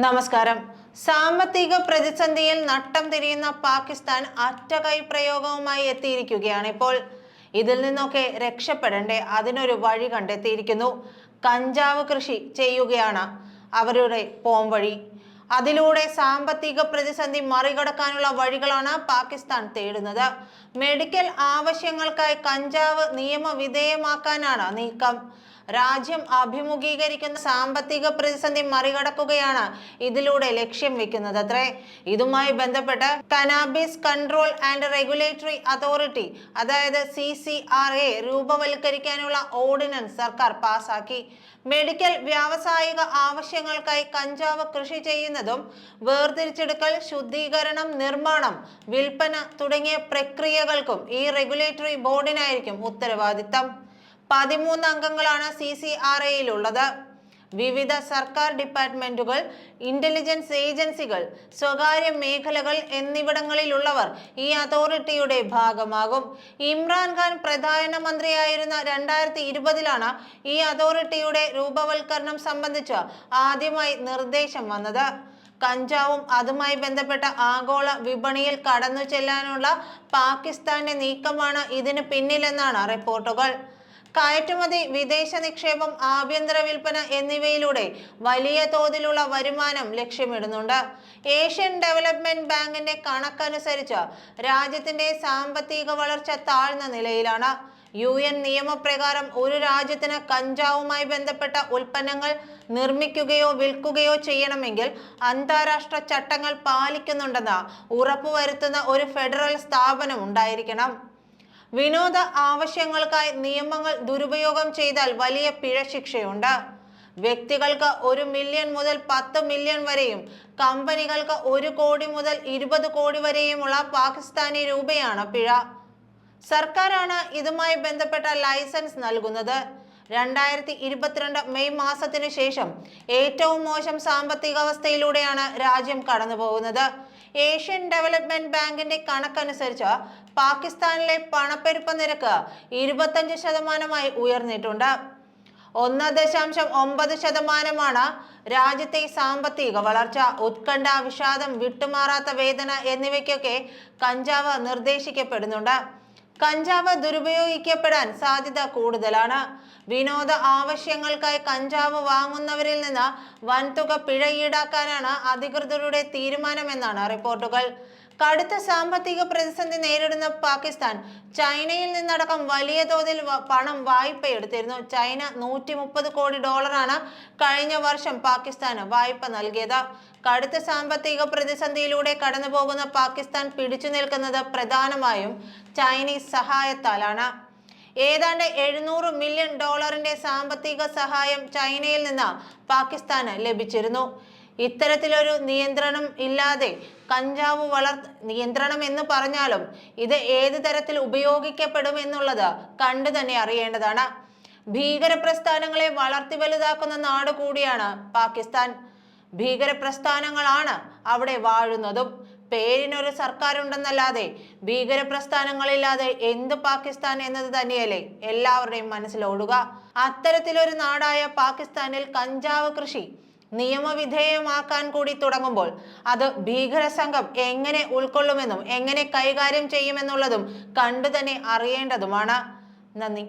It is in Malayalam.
നമസ്കാരം. സാമ്പത്തിക പ്രതിസന്ധിയിൽ നട്ടം തിരിയുന്ന പാകിസ്ഥാൻ അറ്റകൈ പ്രയോഗവുമായി എത്തിയിരിക്കുകയാണ് ഇപ്പോൾ. ഇതിൽ നിന്നൊക്കെ രക്ഷപ്പെടണ്ടേ അതിനൊരു വഴി കണ്ടെത്തിയിരിക്കുന്നു. കഞ്ചാവ് കൃഷി ചെയ്യുകയാണ് അവരുടെ പോംവഴി അതിലൂടെ സാമ്പത്തിക പ്രതിസന്ധി മറികടക്കാനുള്ള വഴികളാണ് പാകിസ്ഥാൻ തേടുന്നത്. മെഡിക്കൽ ആവശ്യങ്ങൾക്കായി കഞ്ചാവ് നിയമവിധേയമാക്കാനാണ് നീക്കം. രാജ്യം അഭിമുഖീകരിക്കുന്ന സാമ്പത്തിക പ്രതിസന്ധി മറികടക്കുകയാണ് ഇതിലൂടെ ലക്ഷ്യം വെക്കുന്നത്. അത്രേ. ഇതുമായി ബന്ധപ്പെട്ട് cannabis control and regulatory authority അതായത് സി സി ആർ എ രൂപവൽക്കരിക്കാനുള്ള ഓർഡിനൻസ് സർക്കാർ പാസാക്കി. മെഡിക്കൽ വ്യാവസായിക ആവശ്യങ്ങൾക്കായി കഞ്ചാവ് കൃഷി ചെയ്യുന്നതും വേർതിരിച്ചെടുക്കൽ ശുദ്ധീകരണം നിർമ്മാണം വിൽപ്പന തുടങ്ങിയ പ്രക്രിയകൾക്കും ഈ റെഗുലേറ്ററി ബോർഡിനായിരിക്കും ഉത്തരവാദിത്തം. പതിമൂന്ന് അംഗങ്ങളാണ് സി സി ആർ എയിലുള്ളത്. വിവിധ സർക്കാർ ഡിപ്പാർട്ട്മെന്റുകൾ ഇന്റലിജൻസ് ഏജൻസികൾ സ്വകാര്യ മേഖലകൾ എന്നിവിടങ്ങളിലുള്ളവർ ഈ അതോറിറ്റിയുടെ ഭാഗമാകും. ഇമ്രാൻഖാൻ പ്രധാനമന്ത്രിയായിരുന്ന രണ്ടായിരത്തി ഇരുപതിലാണ് ഈ അതോറിറ്റിയുടെ രൂപവൽക്കരണം സംബന്ധിച്ച് ആദ്യമായി നിർദ്ദേശം വന്നത്. കഞ്ചാവും അതുമായി ബന്ധപ്പെട്ട ആഗോള വിപണിയിൽ കടന്നു ചെല്ലാനുള്ള പാകിസ്ഥാന്റെ നീക്കമാണ് ഇതിന് പിന്നിലെന്നാണ് റിപ്പോർട്ടുകൾ. കയറ്റുമതി വിദേശ നിക്ഷേപം ആഭ്യന്തര വിൽപ്പന എന്നിവയിലൂടെ വലിയ തോതിലുള്ള വരുമാനം ലക്ഷ്യമിടുന്നുണ്ട്. ഏഷ്യൻ ഡെവലപ്മെന്റ് ബാങ്കിന്റെ കണക്കനുസരിച്ച് രാജ്യത്തിന്റെ സാമ്പത്തിക വളർച്ച താഴ്ന്ന നിലയിലാണ്. യു എൻ നിയമപ്രകാരം ഒരു രാജ്യത്തിന് കഞ്ചാവുമായി ബന്ധപ്പെട്ട ഉൽപ്പന്നങ്ങൾ നിർമ്മിക്കുകയോ വിൽക്കുകയോ ചെയ്യണമെങ്കിൽ അന്താരാഷ്ട്ര ചട്ടങ്ങൾ പാലിക്കുന്നുണ്ടെന്ന് ഉറപ്പുവരുത്തുന്ന ഒരു ഫെഡറൽ സ്ഥാപനം ഉണ്ടായിരിക്കണം. വിനോദ ആവശ്യങ്ങൾക്കായി നിയമങ്ങൾ ദുരുപയോഗം ചെയ്താൽ വലിയ പിഴ ശിക്ഷയുണ്ട്. വ്യക്തികൾക്ക് ഒരു മില്യൺ മുതൽ പത്ത് മില്യൺ വരെയും കമ്പനികൾക്ക് ഒരു കോടി മുതൽ ഇരുപത് കോടി വരെയുമുള്ള പാകിസ്ഥാനി രൂപയാണ് പിഴ. സർക്കാരാണ് ഇതുമായി ബന്ധപ്പെട്ട ലൈസൻസ് നൽകുന്നത്. രണ്ടായിരത്തി ഇരുപത്തിരണ്ട് മെയ് മാസത്തിനു ശേഷം ഏറ്റവും മോശം സാമ്പത്തികാവസ്ഥയിലൂടെയാണ് രാജ്യം കടന്നുപോകുന്നത് ഏഷ്യൻ ഡെവലപ്മെന്റ് ബാങ്കിന്റെ കണക്കനുസരിച്ച് പാകിസ്ഥാനിലെ പണപ്പെരുപ്പ നിരക്ക് ഇരുപത്തഞ്ച് ശതമാനമായി ഉയർന്നിട്ടുണ്ട്. ഒന്ന് ദശാംശം ഒമ്പത് ശതമാനമാണ് രാജ്യത്തെ സാമ്പത്തിക വളർച്ച ഉത്കണ്ഠ വിഷാദം വിട്ടുമാറാത്ത വേദന എന്നിവയ്ക്കൊക്കെ കഞ്ചാവ് നിർദ്ദേശിക്കപ്പെടുന്നുണ്ട്. കഞ്ചാവ് ദുരുപയോഗിക്കപ്പെടാൻ സാധ്യത കൂടുതലാണ്. വിനോദ ആവശ്യങ്ങൾക്കായി കഞ്ചാവ് വാങ്ങുന്നവരിൽ നിന്ന് വൻതുക പിഴ ഈടാക്കാനാണ് അധികൃതരുടെ തീരുമാനമെന്നാണ് റിപ്പോർട്ടുകൾ. കടുത്ത സാമ്പത്തിക പ്രതിസന്ധി നേരിടുന്ന പാകിസ്ഥാൻ ചൈനയിൽ നിന്നടക്കം വലിയ തോതിൽ പണം വായ്പയെടുത്തിരുന്നു. ചൈന നൂറ്റി കോടി ഡോളറാണ് കഴിഞ്ഞ വർഷം പാകിസ്ഥാന് വായ്പ നൽകിയത്. കടുത്ത സാമ്പത്തിക പ്രതിസന്ധിയിലൂടെ കടന്നുപോകുന്ന പാകിസ്ഥാൻ പിടിച്ചു നിൽക്കുന്നത് പ്രധാനമായും ചൈനീസ് സഹായത്താലാണ്. ഏതാണ്ട് എഴുന്നൂറ് മില്യൺ ഡോളറിന്റെ സാമ്പത്തിക സഹായം ചൈനയിൽ നിന്ന് പാകിസ്ഥാന് ലഭിച്ചിരുന്നു. ഇത്തരത്തിലൊരു നിയന്ത്രണം ഇല്ലാതെ കഞ്ചാവ് വളർ നിയന്ത്രണം എന്ന് പറഞ്ഞാലും ഇത് ഏത് തരത്തിൽ ഉപയോഗിക്കപ്പെടും എന്നുള്ളത് കണ്ടു തന്നെ അറിയേണ്ടതാണ്. ഭീകര പ്രസ്ഥാനങ്ങളെ വളർത്തി വലുതാക്കുന്ന നാട് കൂടിയാണ് പാകിസ്ഥാൻ. ഭീകര പ്രസ്ഥാനങ്ങളാണ് അവിടെ വാഴുന്നതും. പേരിനൊരു സർക്കാരുണ്ടെന്നല്ലാതെ ഭീകര പ്രസ്ഥാനങ്ങളില്ലാതെ എന്ത് പാകിസ്ഥാൻ എന്നത് തന്നെയല്ലേ? എല്ലാവരുടെയും മനസ്സിലോടുക അത്തരത്തിലൊരു നാടായ പാകിസ്ഥാനിൽ കഞ്ചാവ് കൃഷി നിയമവിധേയമാക്കാൻ കൂടി തുടങ്ങുമ്പോൾ അത് ഭീകര സംഘം എങ്ങനെ ഉൾക്കൊള്ളുമെന്നും എങ്ങനെ കൈകാര്യം ചെയ്യുമെന്നുള്ളതും കണ്ടു തന്നെ അറിയേണ്ടതുമാണ്. നന്ദി.